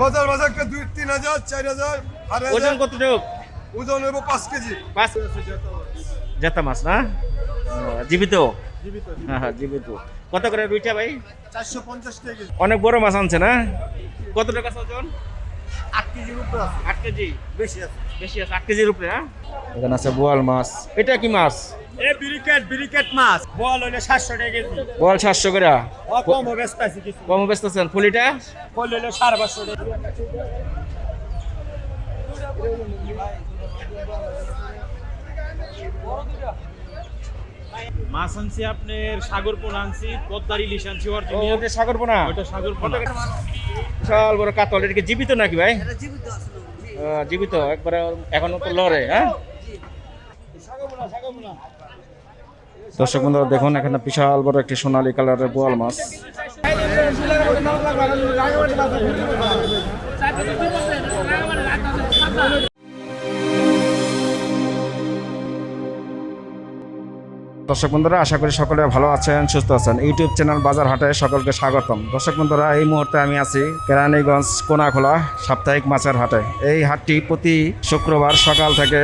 বাজার বাজার একটা দুই তিন হাজার চার হাজার আড়াই ওজন কতটুক ওজন হইব পাঁচ কেজি। পাঁচ জেতা মাছ না? জীবিত? জীবিত। হ্যাঁ হ্যাঁ জীবিত। কত করে রুইটা ভাই? চারশো পঞ্চাশ টাকা অনেক বড় মাছ আনছে না? কত টাকা ওজন? আট কেজির উপরে আছে। কেজি? বেশি আছে। বেশি আছে আট কেজির উপরে হ্যাঁ? এখানে আছে বোয়াল মাছ। এটা কি মাছ? এ ব্রিকেট ব্রিকেট মাছ। বল হইলে সাতশো টাকা কেজি। বোয়াল সাতশো করে? কম ব্যস্ত আছে কিছু। কম বেচতেছেন ফুলিটা? বল হইলে সাড়ে পাঁচশো টাকা। মাছ আনছি আপনার সাগর পোনা আনছি পদ্মার ইলিশ আনছি অরিজিনাল ওটা সাগর পোনা ওইটা সাগর পোনা বিশাল বড় কাতল। এটা কি জীবিত নাকি ভাই? জীবিত একবারে এখনও তো লড়ে হ্যাঁ? দর্শক বন্ধুরা দেখুন এখানে বিশাল বড় একটি সোনালী কালারের বোয়াল মাছ। দর্শক বন্ধুরা, আশা করি সকলে ভালো আছেন, সুস্থ আছেন। ইউটিউব চ্যানেল বাজার হাটে সকলকে স্বাগতম। দর্শক বন্ধুরা, এই মুহূর্তে আমি আছি কেরানীগঞ্জ কোনাখোলা সাপ্তাহিক মাছের হাটে। এই হাটটি প্রতি শুক্রবার সকাল থেকে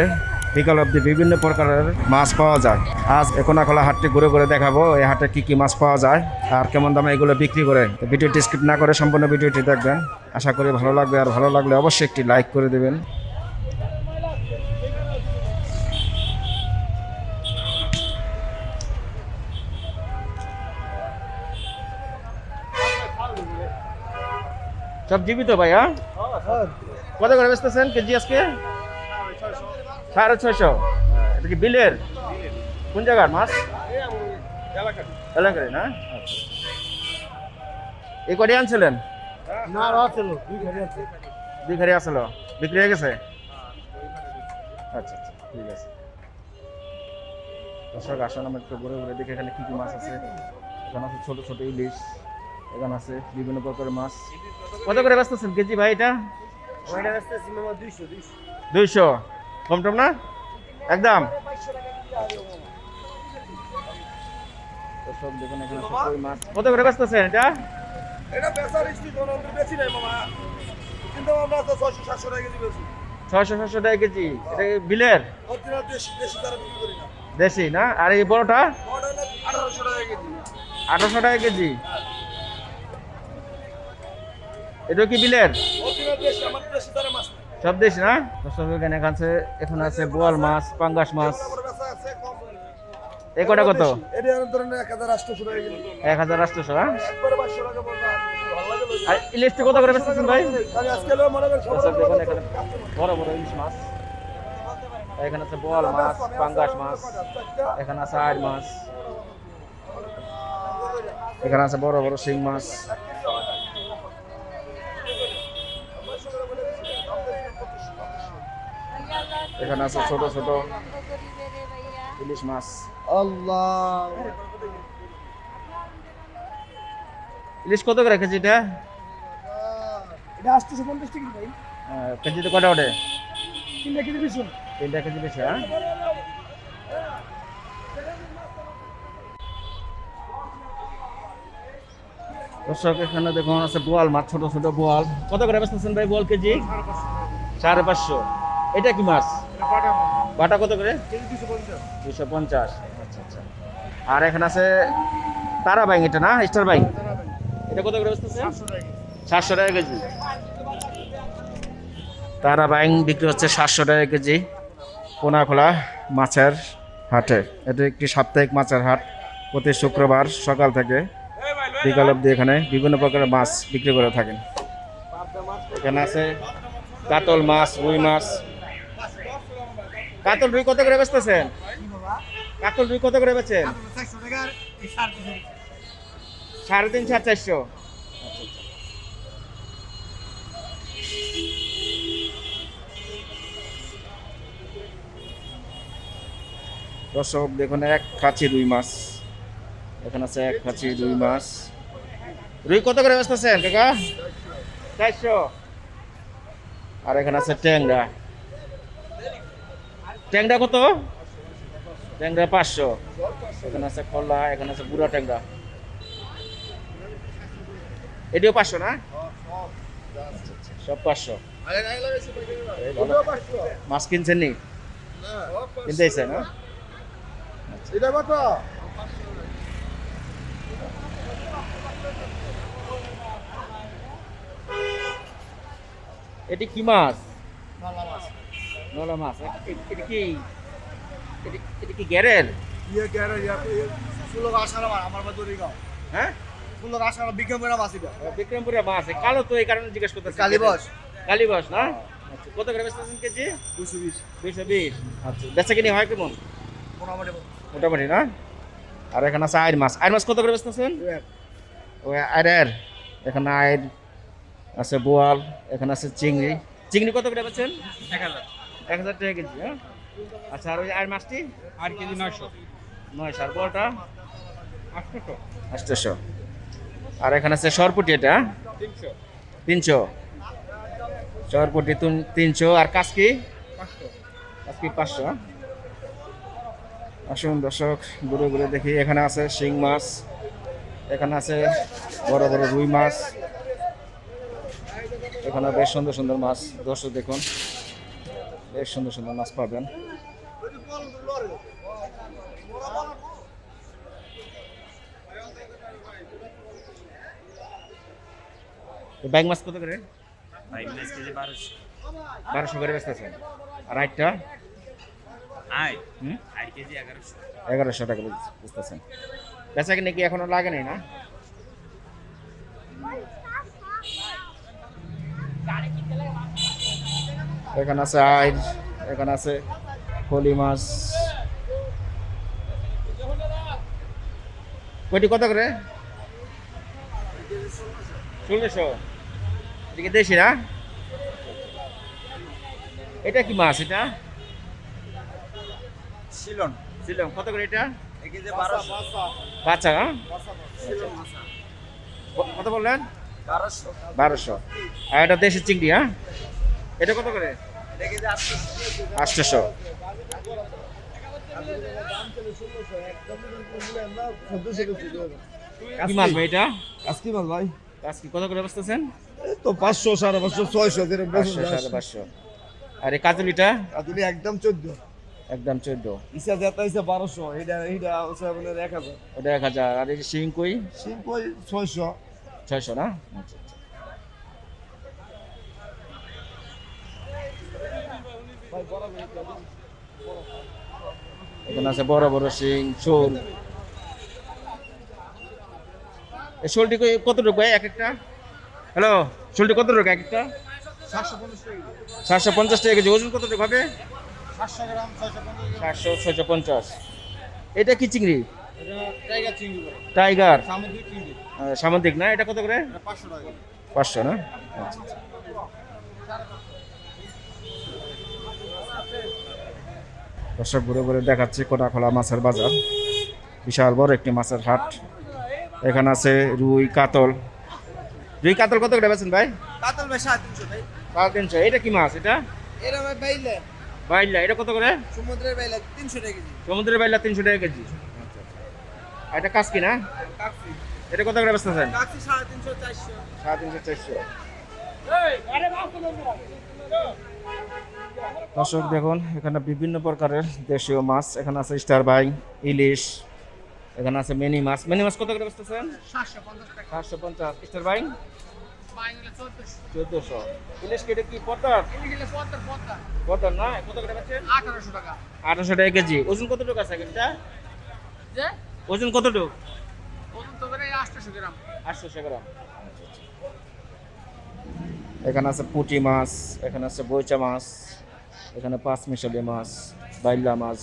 বিকাল অবধি বিভিন্ন প্রকারের মাছ পাওয়া যায়। আজ কোনাখোলা হাটটি ঘুরে ঘুরে দেখাবো, এই হাটে কি কি মাছ পাওয়া যায় আর কেমন দামে এগুলো বিক্রি করে। ভিডিওটি স্কিপ না করে সম্পূর্ণ ভিডিওটি দেখবেন। আশা করি ভালো লাগবে আর ভালো লাগলে অবশ্যই একটি লাইক করে দেবেন। সব জীবিত ভাইয়া কত করে বেচতেছেন কেজি আজকে? সাড়ে ছয়শো। এটা কি বিলের? কোন জায়গার মাছ? এলাকার না। এই কটি আনছিলেন? দুই আছে। আসলো বিক্রি হয়ে গেছে? আচ্ছা আচ্ছা ঠিক আছে। দর্শক আসুন আমরা একটু ঘুরে ঘুরে দেখি এখানে কি কি মাছ আছে। এখানে আছে ছোটো ছোট ইলিশ। এখানে আছে বিভিন্ন প্রকারের মাছ। কত করে বেচতেছেন কেজি ভাই এটা? দুইশো কম টম না? একদম। দর্শক দেখুন এখানে কই মাছ। কত করে বেচতেছেন এটা? এটা বেচার ইস্তি কোনো বেশি নাই মামা। কিন্তু আমরা তো ছয়শো সাতশো টাকা কেজি বেশি ছয়শো ছয়শো টাকা কেজি। এটা বিলের? অরিজিনাল দেশি দেশি তারা বিক্রি করি না। দেশি না? আর এই বড়টা? টাকা কেজি। আঠারোশো টাকা কেজি। এটা কি বিলের? সব দেশ না? দর্শক এখানে আছে এখন আছে বোয়াল মাছ পাঙ্গাস মাছ। এই কটা কত? এক হাজার আটশোশো হ্যাঁ আর ইলিশটি কত করে বেচতেছেন ভাই? বড় বড় ইলিশ মাছ। এখানে আছে বোয়াল মাছ পাঙ্গাস মাছ এখানে আছে আড় মাছ। এখানে আছে বড় বড় শিং মাছ। এখানে আছে ছোট ছোট ইলিশ মাছ। আল্লাহ। ইলিশ কত করে কেজি এটা? এটা আসতেছে পঞ্চাশ টাকা ভাই। আহ, কেজিতে কটা ওঠে? তিনটা কেজি বেশি তিনটা কেজি বেশি হ্যাঁ? দর্শক এখানে দেখুন আছে বোয়াল মাছ ছোট ছোট বোয়াল। কত করে বেচতেছেন ভাই বোয়াল কেজি? সাড়ে পাঁচশো। এটা কি মাছ? বাটা কত করে? দুশো পঞ্চাশ। আচ্ছা আচ্ছা। আর এখানে আছে তারা বাইং এটা না? স্টার বাইং এটা কত করে সাতশো টাকা কেজি। তারা বাইং বিক্রি হচ্ছে সাতশো টাকা কেজি। কোনাখোলা মাছের হাটে। এটা একটি সাপ্তাহিক মাছের হাট। প্রতি শুক্রবার সকাল থেকে বিকাল অব্দি এখানে বিভিন্ন প্রকারের মাছ বিক্রি করে থাকেন। এখানে আছে কাতল মাছ রুই মাছ কাতল রুই কত করে বেচতেছেন? কাতল রুই কত করে বেচেন? সাড়ে তিন সাড়ে চারশো। দর্শক, দেখুন, এক খাঁচি রুই মাছ। এখানে আছে এক খাঁচি রুই মাছ। রুই কত করে বেচতেছেন, কাকা? চারশো। আর এখানে আছে ট্যাংরা। ট্যাংরা কত? ট্যাংরা পাঁচশো। এখানে আছে খোলা এখানে আছে বুড়া ট্যাংরা। এটিও পাঁচশো না। সব পাঁচশো। না মাছ কিনছেন নি? না কিনতে আইছেন হ্যাঁ এটি কি মাছ? নলা মাছ। এটা কি? এটি- কি গ্যারের ইয়ে গ্যারে ইয়া ফুলো আসার আমার আমার বাদুরি গাও। হ্যাঁ? ফুলো আসার বিক্রম মেরা মাছ এটা। বিক্রমপুরে মাছ। কালো তো এই কারণে জিজ্ঞেস করতেছি। কালীবস। কালীবাস না? আচ্ছা কত করে বেচতেছেন কেজি? দুশো বিশ। দুইশো বিশ। আচ্ছা বেচা কিনি হয় কেমন? মোটামুটি। মোটামুটি না? আর এখানে আছে আয়ের মাছ। আয়ের মাছ কত করে বেচতেছেন? ওই আয়ের এখানে আয়ের আছে বোয়াল এখানে আছে চিংড়ি। চিংড়ি কত করে এক হাজার। এক হাজার টাকা কেজি হ্যাঁ? আচ্ছা আর ওই আয়ের মাছটি? আর কেজি নয়শো। নয় সার বড়টা আটশোশো। আটশোশো। আর এখানে আছে সরপুটি এটা হ্যাঁ? তিনশো। তিনশো। সরপুটি তিন- তিনশো আর কাসকি? পাঁচশো। পাঁচশো। আসুন দর্শক ঘুরে ঘুরে দেখি। এখানে আছে শিং মাছ এখানে আছে বড় বড় রুই মাছ এখানে বেশ সুন্দর সুন্দর মাছ। দর্শক দেখুন। বেশ সুন্দর সুন্দর মাছ পাবেন। ব্যাগ মাছ কত করে? কেজি বারোশো। করে বেচতেছেন আর আটটা এগারোশো। টাকা বুঝতেছেন বেচা কিনে কি এখনও লাগে নাই না? এখানে আছে আইর এখানে আছে ফলি মাছ। কয়টি কত করে? ষোলোশো এদিকে দেশি না? এটা কি মাছ এটা? শিলন। ছিলাম কত করে এটা? বারোশো। বাচ্চা হ্যাঁ? কত বললেন? বারোশো। বারোশো। আর এটা দেশি চিংড়ি হ্যাঁ? এটা কত করে? আটশোশো কি মাছ ভাই এটা? আজকে মাছ ভাই। আজকে কত করে বসতেছেন? এই তো পাঁচশো সাড়ে পাঁচশো ছয়শো পাঁচশো সাড়ে পাঁচশো। আর কাজলিটা? একদম চোদ্দ। একদম চোদ্দ। ইসা যেটা ইসা বারোশো এটা হচ্ছে আপনার এক হাজার। ওটা এক হাজার। আর এই শিং কই? শিম কই? ছয়শো। ছয়শো না? আচ্ছা। এখানে আছে বড় বড় শিং, শোল। এই শোলটি কতটুকু ভাই? এক একটা? হ্যালো? শোলটি কতটুকু? এক একটা? সাতশো পঞ্চাশ টাকা টাকা কেজি। ওজন কতটুকু হবে? সাতশো, ছয়শো পঞ্চাশ। এটা কি চিংড়ি? টাইগার। সামুদ্রিক না? এটা কত করে? পাঁচশো না? আচ্ছা। দর্শক ঘুরে ঘুরে দেখাচ্ছি কোটাখোলা মাছের বাজার। বিশাল বড় একটি মাছের হাট। এখানে আছে রুই কাতল। রুই কাতল কত করে বেছেন ভাই? কাতল ভাই সাড়ে তিনশো ভাই। সাড়ে তিনশো। এটা কি মাছ এটা? এরা ভাই বাইলে। বাইলা। এটা কত করে? সমুদ্রের বাইলে তিনশো টাকা কেজি। সমুদ্রের বাইলা তিনশো টাকা কেজি। আর এটা কাজ কি না এটা কত করে বেচতেছেন? কাকসি সাড়ে তিনশো চারশো। সাড়ে তিনশো চারশো। দর্শক দেখুন এখানে বিভিন্ন প্রকারের দেশীয় মাছ। এখানে আছে স্টার বাই ইলিশ এখানে আছে মিনি মাছ। মিনি মাছ কত করে বেচতেছেন? সাতশো পঞ্চাশ স্টার বাই? চোদ্দশো। ইলিশ কেটে কি পটার? পদ্মার না? কত করে বেচেন? আঠারোশো টাকা। আঠারোশো টাকা কেজি। ওজন কতটুকু আছে এটা ওজন কতটুকু? ওজন তো আটশোশো গ্রাম। আটশোশো গ্রাম। এখানে আছে পুঁটি মাছ, এখানে আছে বইচা মাছ, এখানে পাঁচ মিশালি মাছ, বাইলা মাছ,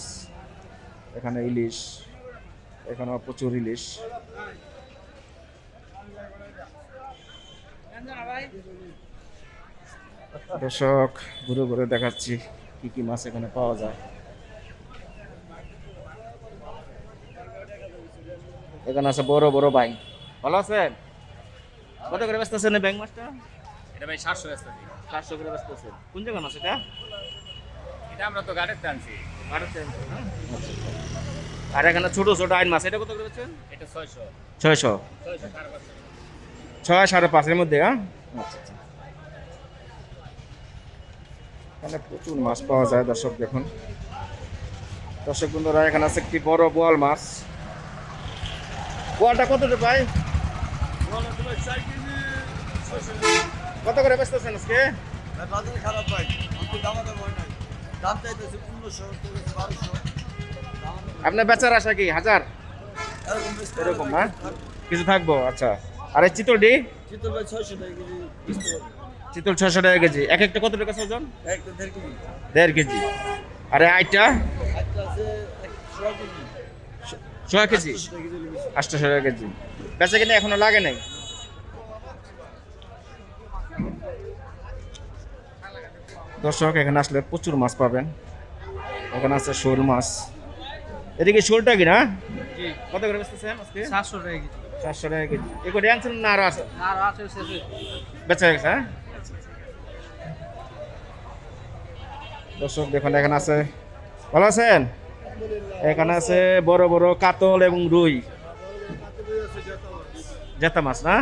এখানে ইলিশ এখানে প্রচুর ইলিশ। দর্শক, ঘুরে ঘুরে দেখাচ্ছি কি কি মাছ এখানে পাওয়া যায়। এখানে আছে বড় বড় বাইং। ভালো আছেন? কত করে ব্যস্ত আছেন ব্যাংক মাছটা? এটা ভাই সাতশো ব্যস্ত চারশো করে ব্যস্ত আছেন কোন জায়গা মাছ এটা? এটা আমরা তো গাড়িতে আনছি। না? আচ্ছা, আচ্ছা। আর এখানে ছোট ছোট আইন মাছ এটা কত করে বেচছেন? এটা ছয়শো। ছয়শো? ছয় সাড়ে পাঁচের মধ্যে হ্যাঁ? আচ্ছা আচ্ছা। এখানে প্রচুর মাছ পাওয়া যায় দর্শক দেখুন। দর্শক বন্ধুরা এখানে আছে একটি বড় বোয়াল মাছ। বোয়ালটা কত ভাই? কত করে বেচতেছেন আজকে? বাজারে খারাপ ভাই। দামাতে ভয় নাই। দাম চাইতেছি পনেরোশো বারোশো। আপনার বেচার আশা কি? হাজার? এরকম না কিছু থাকব? আচ্ছা। আর এই চিতলটি চিতল ভাই ছয়শো টাকা কেজি চিতল ছশো টাকা কেজি। এক একটা কত টাকা ওজন? একটা দেড় কেজি। দেড় কেজি। আর আইটা? আছে এক কেজি। ছয় কেজি? আটশো টাকা কেজি। বেচা কিনে এখনও লাগে নাই? দর্শক এখানে আসলে প্রচুর মাছ পাবেন। এখানে আছে শোল মাছ। এদিকে শোলটা কি না? কত করে বেচতেছেন আজকে? সাতশো টাকা কেজি। চারশো টাকা কেজি। এগুলো আনছেন না আরও আছে? আর আছে বেচা গেছে হ্যাঁ? দর্শক দেখুন এখানে আছে। ভালো আছেন? এখানে আছে বড় বড় কাতল এবং রুই। জেতা মাছ না?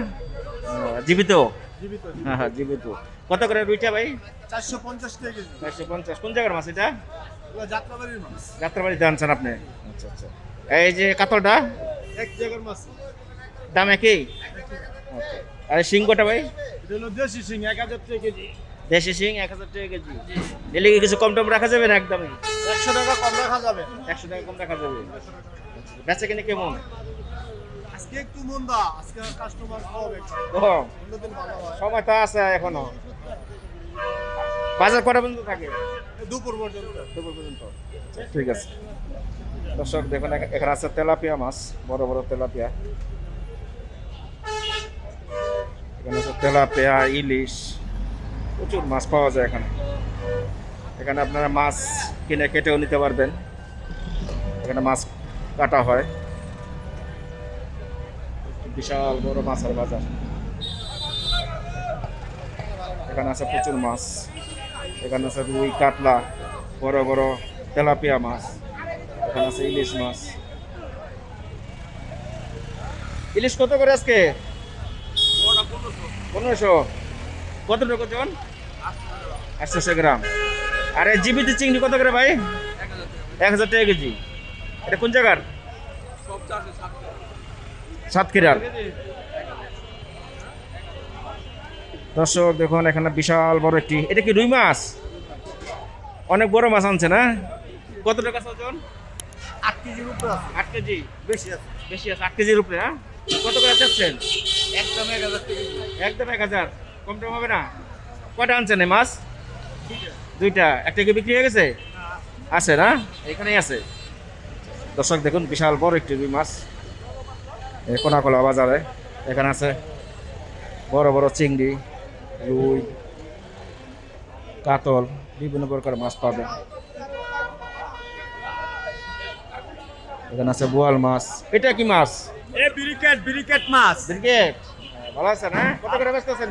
জীবিত? জীবিত হ্যাঁ হ্যাঁ জীবিত। কত করে রুইটা ভাই? চারশো পঞ্চাশ টাকা কেজি। চারশো পঞ্চাশ। কোন জায়গার মাছ এটা? যাত্রাবাড়ির মাছ। যাত্রাবাড়িতে আনছেন আপনি? আচ্ছা আচ্ছা। এই যে কাতলটা? এক জায়গার মাছ। দাম একই? আচ্ছা। আর ভাই? দেশি সিং এক হাজার টাকা কেজি। দেশি শিং এক হাজার টাকা কেজি। কিছু কম টম রাখা যাবে না একদমই? একশো টাকা কম রাখা যাবে। একশো টাকা কম রাখা যাবে। বেচা কিনে কেমন? আজকে একটু মন্দা আজকে কাস্টমার সময় তো আছে এখনও। বাজার কটা পর্যন্ত থাকে? দুপুর পর্যন্ত। দুপুর পর্যন্ত। ঠিক আছে। দর্শক দেখুন এখানে আছে তেলাপিয়া মাছ বড় বড় তেলাপিয়া। এখানে আছে তেলাপিয়া ইলিশ। প্রচুর মাছ পাওয়া যায় এখানে। এখানে আপনারা মাছ কিনে কেটেও নিতে পারবেন। এখানে মাছ কাটা হয়। বিশাল বড় মাছের বাজার। এখানে আছে প্রচুর মাছ। এখানে আছে রুই, কাতলা, বড় বড় তেলাপিয়া মাছ। এখানে আছে ইলিশ মাছ। ইলিশ কত করে আজকে? পনেরোশো। কত টাকা আটশোশো গ্রাম। আর জীবিত চিংড়ি কত করে ভাই? এক হাজার টাকা কেজি। এটা কোন জায়গার? সাতক্ষীরার। দর্শক দেখুন এখানে বিশাল বড় একটি এটা কি রুই মাছ? অনেক বড় মাছ আনছে না কত টাকা ওজন? আট কেজির উপরে আট কেজি? বেশি আছে। বেশি আছে আট কেজির উপরে হ্যাঁ? কত করে চাচ্ছেন? একদম এক হাজার একদম এক হাজার কম টম হবে না? কয়টা আনছেন এই মাছ? দুইটা। একটা কি বিক্রি হয়ে গেছে? আছে না? এখানেই আছে। দর্শক দেখুন বিশাল বড় একটি রুই মাছ। কোনাকোলা বাজারে। এখানে আছে বড় বড় চিংড়ি রুই কাতল বিভিন্ন প্রকার মাছ পাবেন এখানে আছে বোয়াল মাছ। এটা কি মাছ? এ ব্রিকেট ব্রিকেট মাছ। ব্রিগেড ভালো আছে না? কত করে বেচতেছেন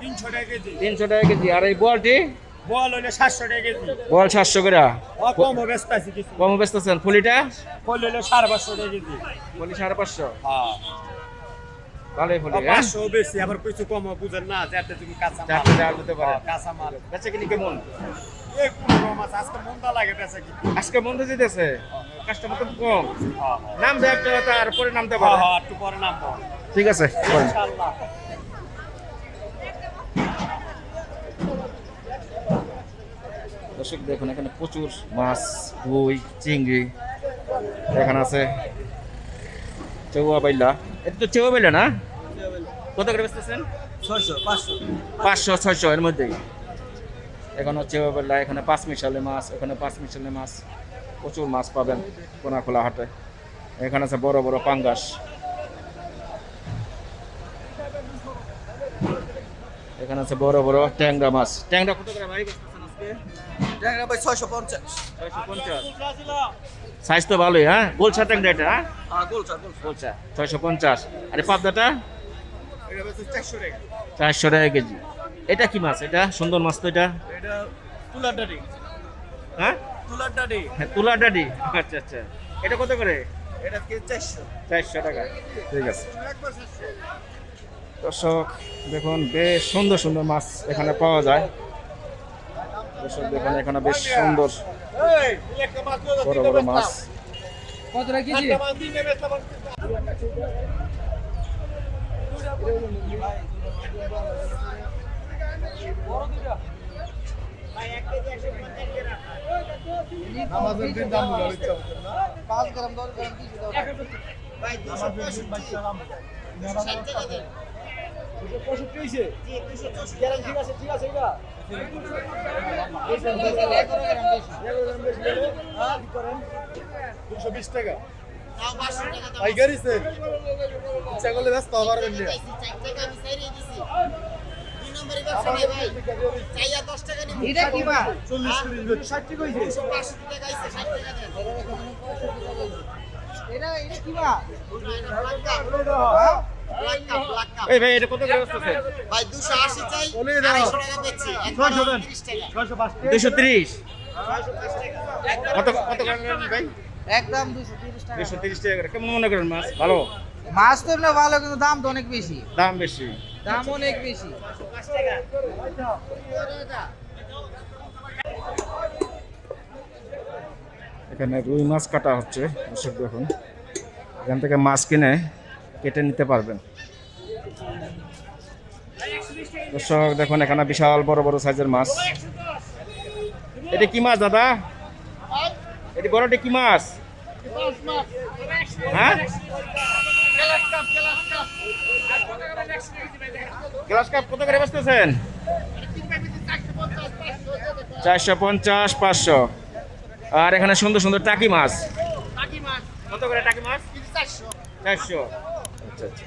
তিনশো টাকা কেজি। তিনশো টাকা কেজি। আর এই বোয়ালটি? বল হইলে সাতশো টাকা কেজি। বোয়াল সাতশো করে? কম ব্যস্ত আছে কিছু। কম বেচতেছেন ফুলিটা? বল হইলে সাড়ে পাঁচশো টাকা কেজি। ফুলি সাড়ে পাঁচশো? হ্যাঁ। ভালোই ফুলি হ্যাঁ? পাঁচশো বেশি আবার কিছু কম বুঝেন না যাতে তুমি কাঁচা মাল। চারটে দেওয়া পারে। হ্যাঁ, কাঁচা মাল। বেচা কিনি কেমন? এই পনেরো মাছ আজকে মন্দা লাগে বেচা কি আজকে বন্ধ যেতেছে কাস্টমার তো কম। হ্যাঁ নামবে একটা তারপরে নামতে হ্যাঁ পারে হ্যাঁ একটু পরে নামবো ঠিক আছে ইনশাআল্লাহ। দর্শক দেখুন এখানে প্রচুর মাছ রুই চিংড়ি এখানে আছে। চেউয়া বাইলা। এটা তো চেউয়া বাইলা না? কত করে বেচতেছেন? ছয়শো পাঁচশো। পাঁচশো ছয়শো এর মধ্যেই। এখানে বাইলা এখানে পাঁচ মিশালে মাছ এখানে পাঁচ মিশালে মাছ। প্রচুর মাছ পাবেন কোনাখোলা হাটে। এখানে আছে বড় বড় পাঙ্গাস। এখানে আছে বড় বড় ট্যাংরা মাছ। ট্যাংরা কত করে ভাই আজকে? ট্যাংরা ভাই ছয়শো পঞ্চাশ। ছয়শো পঞ্চাশ। সাইজ তো ভালোই হ্যাঁ? গোলসা ট্যাংরা এটা হ্যাঁ? হ্যাঁ ছয়শো পঞ্চাশ। আর পাবদাটা? চারশো টাকা। কেজি। এটা কি মাছ এটা? সুন্দর মাছ তো এটা। তুলার ডাডি হ্যাঁ? তুলার ডাডি হ্যাঁ ডাডি আচ্ছা আচ্ছা। এটা কত করে? এটা চারশো? চারশো টাকা। ঠিক আছে। দর্শক দেখুন বেশ সুন্দর সুন্দর মাছ এখানে পাওয়া যায়। দর্শক দেখুন এখানে বেশ সুন্দর বড় বড় মাছ। কতটা কেজি একটা মাছ, তিনটা বেচলাম। দশ বিশ টাকা। পাইকারি সেল ইচ্ছা করলে ব্যস্ত এটা মা ষাট টাকা এটা এটা কি মা এই ভাই এটা কত করে ভাই দুশো আশি চাই টাকা টাকা। কত কত করে ভাই? একদম টাকা। করে। কেমন মনে করেন মাছ? ভালো? মাছ তো এমনি ভালো কিন্তু দাম তো অনেক বেশি। দাম বেশি। দাম অনেক বেশি। এখানে রুই মাছ কাটা হচ্ছে দর্শক দেখুন। এখান থেকে মাছ কিনে কেটে নিতে পারবেন। দর্শক, দেখুন, এখানে বিশাল বড় বড় সাইজের মাছ। এটা কি মাছ, দাদা? এটি বড়টি কি মাছ? হ্যাঁ? গ্লাস কাপ কত করে চারশো পঞ্চাশ, পাঁচশো। আর এখানে সুন্দর সুন্দর টাকি মাছ। কত করে টাকি মাছ? চারশো। আচ্ছা আচ্ছা।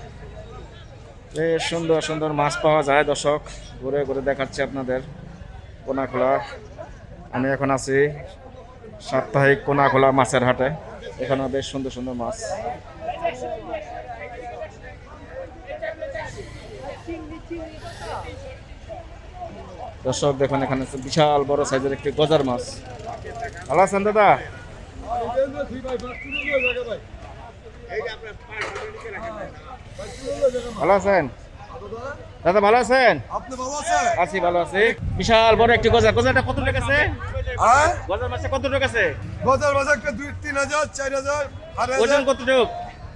বেশ সুন্দর সুন্দর মাছ পাওয়া যায় দর্শক। ঘুরে ঘুরে দেখাচ্ছি আপনাদের কোনাখোলা। আমি এখন আছি সাপ্তাহিক কোনাখোলা মাছের হাটে। এখানে বেশ সুন্দর সুন্দর মাছ। দর্শক, দেখুন, এখানে বিশাল বড় সাইজের একটি গজার মাছ। ভালো আছেন দাদা? ভালো আছেন? দাদা ভালো আছেন? আপনি ভালো আছেন? আছি ভালো আছি। বিশাল বড় একটি গজা গজাটা কত টাকা আছে? হ্যাঁ? গজার মাছে কত টাকা আছে? বাজার বাজার একটা দুই তিন হাজার চার হাজার ওজন হাজার কতটুক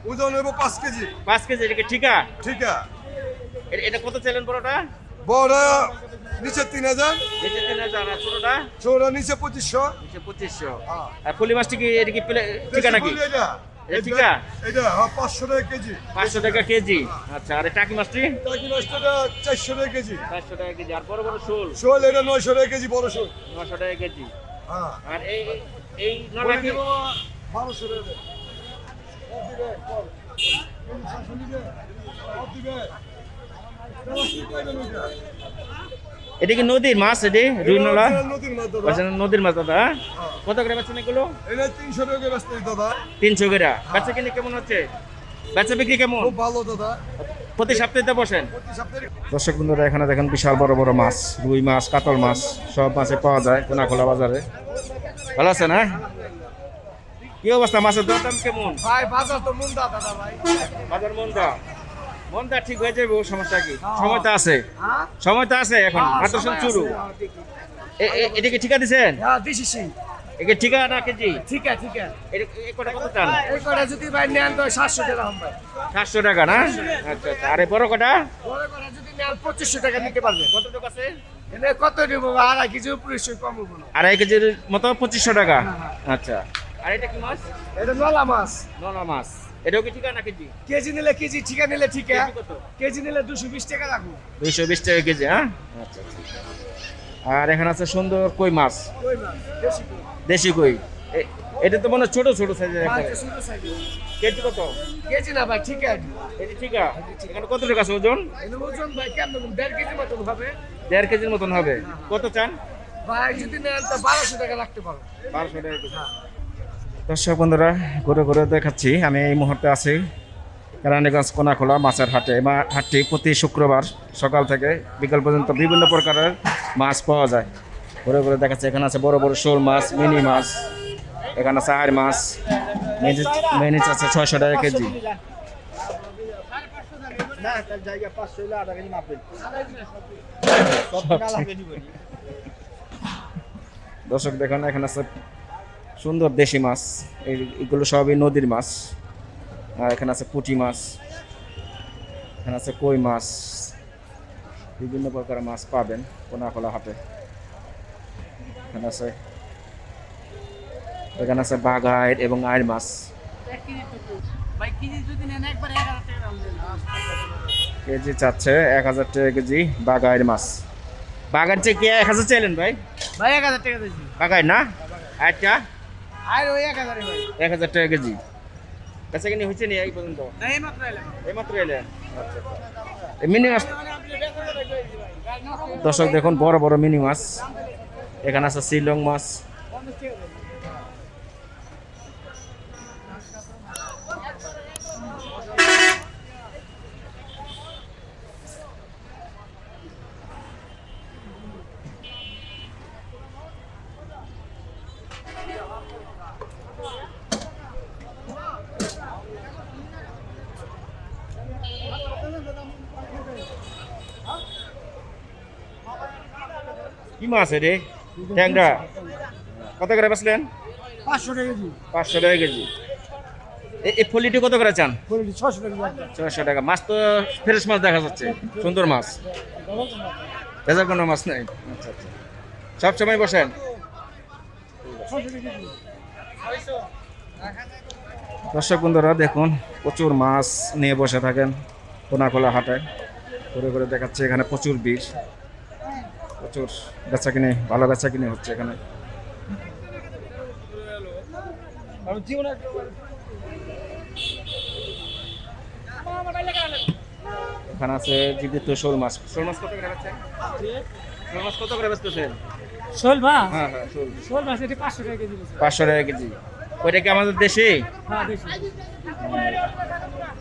ওজন হইব পাঁচ কেজি। পাঁচ কেজি এটা ঠিকা? ঠিক। এটা কত চাইলেন বড়টা? বড় নিচে তিন হাজার নিচে তিন হাজার ছোটটা? ছোট নিচে পঁচিশশো। নিচে পঁচিশশো। হ্যাঁ। আর ফুলি মাছটি কি এটা কি ঠিকা নাকি ফুল এটা এটা ঠিকা? এটা হ্যাঁ পাঁচশো টাকা কেজি। পাঁচশো টাকা কেজি? আচ্ছা আর টাকি মাছটি? টাকি মাছটা চারশো টাকা কেজি। চারশো টাকা কেজি আর বড় বড় শোল? শোল এটা নয়শো টাকা কেজি বড় শোল। নশো টাকা কেজি। হ্যাঁ। আর এই এই নটা কি? বারোশো টাকা দেন। সব দিবে, নিবে, সব দিবে। এটা কি নদীর মাছ এটি? রুই নলা? নদীর মাছ দাদা। মাছ দাদা। কত করে বেচছেন এগুলো? তিনশো ব্যস্ত দাদা। তিনশো করে। বেচা কিনে কেমন হচ্ছে? বেচা বিক্রি কেমন? খুব ভালো দাদা। প্রতি সপ্তাহে বসেন। প্রতি সপ্তাহে দর্শক বন্ধুরা এখানে দেখেন বিশাল বড় বড় মাছ রুই মাছ কাতল মাছ সব মাছে পাওয়া যায় কোনাখোলা বাজারে। ভালো আছেন হ্যাঁ? কি অবস্থা মাছের দর দাম কেমন? ভাই বাজার তো মুন্দা দাদা ভাই। বাজার মন্দা। মন্দা ঠিক হয়ে যাবে ও সমস্যা কি? সময় তো আছে। সময় তো আছে এখন মাত্র সব চুরু এ- এ- এটা কি ঠিকা দিছেন? হ্যাঁ একে ঠিকা না কেজি? ঠিক আছে এটা কটা কত চান এই কটা যদি ভাই নেন তো টাকা টাকা না? আচ্ছা আচ্ছা। আরে বড় কটা? বড় কটা যদি নেন টাকা নিতে পারবেন। কত টাকা আছে? এনে কত কম হব না। আড়াই কেজির মতো টাকা? আচ্ছা। আর এটা কি মাছ? এটা নলা মাছ। নলা মাছ। এটাও কি ঠিকা না কেজি? কেজি নিলে কেজি ঠিকা নিলে ঠিক। কেজি কত? নিলে দুশো বিশ টাকা রাখব দুইশো বিশ টাকা কেজি হ্যাঁ? আচ্ছা আচ্ছা আর এখানে আছে সুন্দর কই মাছ? কই মাছ? দেশি কই। এটা তো মনে ছোট ছোট সাইজের কেজি কত? কেজি না ভাই ঠিক। আছে এটি ঠিকা? এখানে কত টাকা আছে ওজন? ওজন ভাই কেমন? দেড় কেজি মতন হবে। দেড় কেজির মতন হবে। কত চান? ভাই যদি নেন তো বারোশো টাকা রাখতে পারো। বারোশো টাকা দর্শক বন্ধুরা ঘুরে ঘুরে দেখাচ্ছি। আমি এই মুহূর্তে আছি কেরানীগঞ্জ কোনাখোলা মাছের হাটে। হাটটি প্রতি শুক্রবার সকাল থেকে বিকাল পর্যন্ত বিভিন্ন প্রকারের মাছ পাওয়া যায়। ঘুরে ঘুরে দেখাচ্ছি এখানে আছে বড় বড় শোল মাছ মিনি মাছ এখানে আছে আর মাছ মিনিচ আছে ছয়শো টাকা কেজি। দর্শক দেখুন এখানে আছে সুন্দর দেশি মাছ এগুলো সবই নদীর মাছ। আর এখানে আছে পুঁটি মাছ এখানে আছে কই মাছ বিভিন্ন প্রকার মাছ পাবেন কোনাখোলা হাটে। এখানে আছে এখানে আছে বাঘাইর এবং আয়ের মাছ। কেজি যদি এক হাজার টাকা কেজি চাচ্ছে এক হাজার টাকা কেজি বাঘাইর মাছ। বাঘার চেয়ে কি এক হাজার চাইলেন ভাই? ভাই এক হাজার টাকা বাঘাইর না? আচ্ছা আর ওই এক হাজারই ভাই এক হাজার টাকা কেজি। বেচা কিনি হয়েছে নি এই পর্যন্ত? না এই মাত্র এলাম। এইমাত্র এলেন মিনি মাছ দর্শক দেখুন বড় বড় মিনি মাছ। এখানে আছে শিলং মাছ। মাছ রে? ট্যাংরা। কত করে বেচলেন? পাঁচশো টাকা কেজি। পাঁচশো টাকা কেজি। এই ফলিটি কত করে চান? ছশো টাকা মাছ তো ফ্রেশ মাছ দেখা যাচ্ছে। সুন্দর মাছ। ভেজাল কোনো মাছ নেই। আচ্ছা আচ্ছা। সব সময় বসেন। দর্শক বন্ধুরা দেখুন প্রচুর মাছ নিয়ে বসে থাকেন। কোনা কোনাকোলা হাটে। ঘুরে ঘুরে দেখাচ্ছে এখানে প্রচুর বিষ প্রচুর বেচা কিনে ভালো বেচা কিনে হচ্ছে এখানে। আছে জীবিত শোল মাছ। শোল মাছ কত করে বেচছেন শোল মাছ কত করে বেচতেছেন? শোল মাছ হ্যাঁ হ্যাঁ শোল। শোল মাছ এটি টাকা কেজি বলছে। পাঁচশো টাকা কেজি। ওইটা কি আমাদের দেশে? হ্যাঁ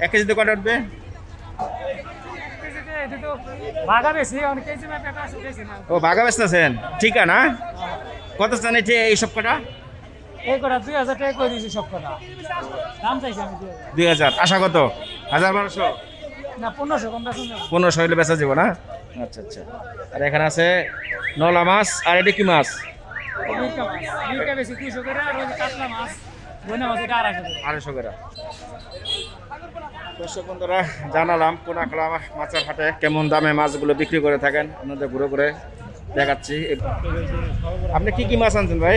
এক কেজিতে কটা উঠবে? ভাগা ও বাঘা বেচতেছেন ঠিক না? কত চান এই সব কটা? দুই হাজার। আশা কত? হাজার বারোশো পনেরোশো হইলে বেচা যাব না? আচ্ছা আচ্ছা। আর এখানে আছে নলা মাছ আর এটা কি মাছ। আড়াইশো করে। দর্শক বন্ধুরা জানালাম কোনাকলা মাছের হাটে কেমন দামে মাছগুলো বিক্রি করে থাকেন। আপনাদের ঘুরে ঘুরে দেখাচ্ছি। আপনি কি কি মাছ আনছেন ভাই?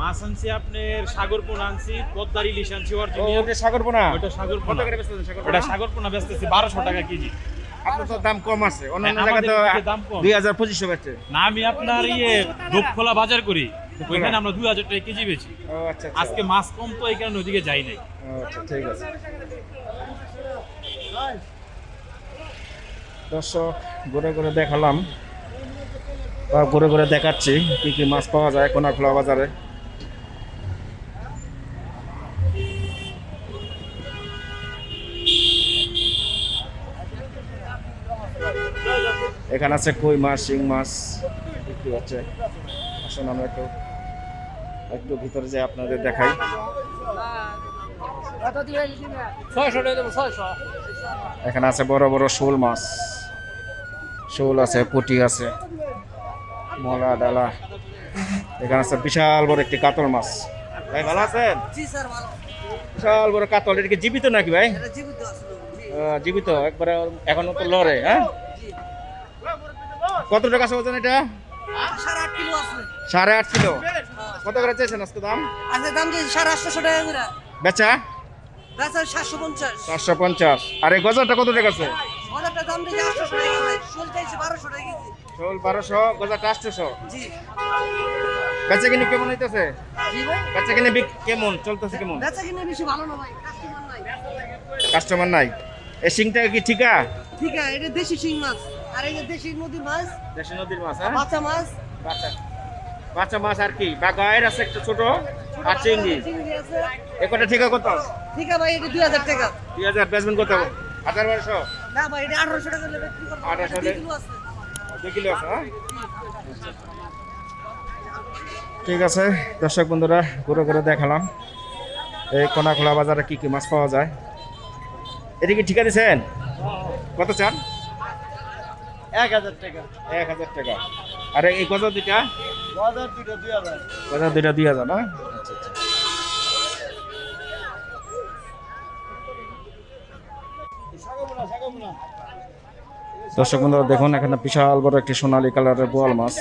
মাছ আনছি আপনার সাগরপোনা আনছি পদ্মার ইলিশ আনছি ওটা সাগর পোনা ওটা সাগর কত পোনা করে বেচতেছেন সাগর ওটা সাগরপোনা বেচতেছি বারোশো টাকা কেজি। আপনার তো দাম কম আছে। অন্যান্য হ্যাঁ, জায়গায় তো দুই হাজার পঁচিশশো বেচছে। না আমি আপনার ইয়ে ধূপখোলা বাজার করি। ওইখানে আমরা দুই হাজার টাকা কেজি বেচি। আচ্ছা আচ্ছা। আজকে মাছ কম তো এই কারণে ওইদিকে যাই নাই। আচ্ছা ঠিক আছে। দর্শক ঘুরে ঘুরে দেখালাম বা ঘুরে ঘুরে দেখাচ্ছি কি কি মাছ পাওয়া যায় কোনাখোলা বাজারে। এখানে আছে কই মাছ শিং মাছ বিক্রি হচ্ছে আসুন আমরা একটু একটু ভিতরে যে আপনাদের দেখাই। এখানে আছে বড় বড় শোল মাছ। শোল আছে পুঁটি আছে মলা ডালা। এখানে আছে বিশাল বড় একটি কাতল মাছ। ভাই ভালো আছেন? বিশাল বড় কাতল এটা কি জীবিত নাকি ভাই? জীবিত একবারে এখনও তো লড়ে হ্যাঁ? কত টাকা আছে ওজন এটা? সাড়ে আট কিলো আছে। সাড়ে আট কিলো। কত করে চেয়েছেন আজকে দাম? আজকে দাম সাড়ে আটশোশো টাকা করে। বেচা? বেচা সাতশো পঞ্চাশ। চারশো পঞ্চাশ। আর এই গজারটা কত টাকা আছে? হাজারটা দাম দিয়েছি আটশোশো টাকা শোল চাইছি বারোশো টাকা কেজি। শোল বারোশো গজারটা আটশোশো। জি। বেচা কিনে কেমন হইতেছে? বেচা কিনে কেমন? চলতেছে কেমন? বেচা কিনে বেশি ভালো না ভাই কাস্টমার নাই। কাস্টমার নাই। এই সিংটা কি ঠিকা? ঠিক আছে এটা দেশি শিং মাছ। আর এই যে দেশি নদীর মাছ। দেশি নদীর মাছ হ্যাঁ? বাচ্চা মাছ। বাচ্চা। বাচ্চা মাছ আর কি? বা গায়ের আছে একটা ছোট আর চিংড়ি। চিংড়ি আছে এ কটা ঠিকা কত ঠিক আছে ভাই এটা দুই হাজার টাকা। দুই হাজার বেচবেন কত? হাজার বারোশো? না ভাই এটা আঠারোশো টাকা হলে বিক্রি করব 1800 দুই কিলো আছে। হ্যাঁ? ঠিক আছে দর্শক বন্ধুরা ঘুরে ঘুরে দেখালাম। এই কোনাখোলা বাজারে কি কি মাছ পাওয়া যায়? এটা কি ঠিকা দিচ্ছেন কত চান? এক হাজার টাকা। এক হাজার টাকা। আর এই কত দুটো হাজার। দুইটা দুই হাজার না? দর্শক বন্ধুরা, দেখুন, এখানে বিশাল বড় একটি সোনালী কালারের বোয়াল মাছ।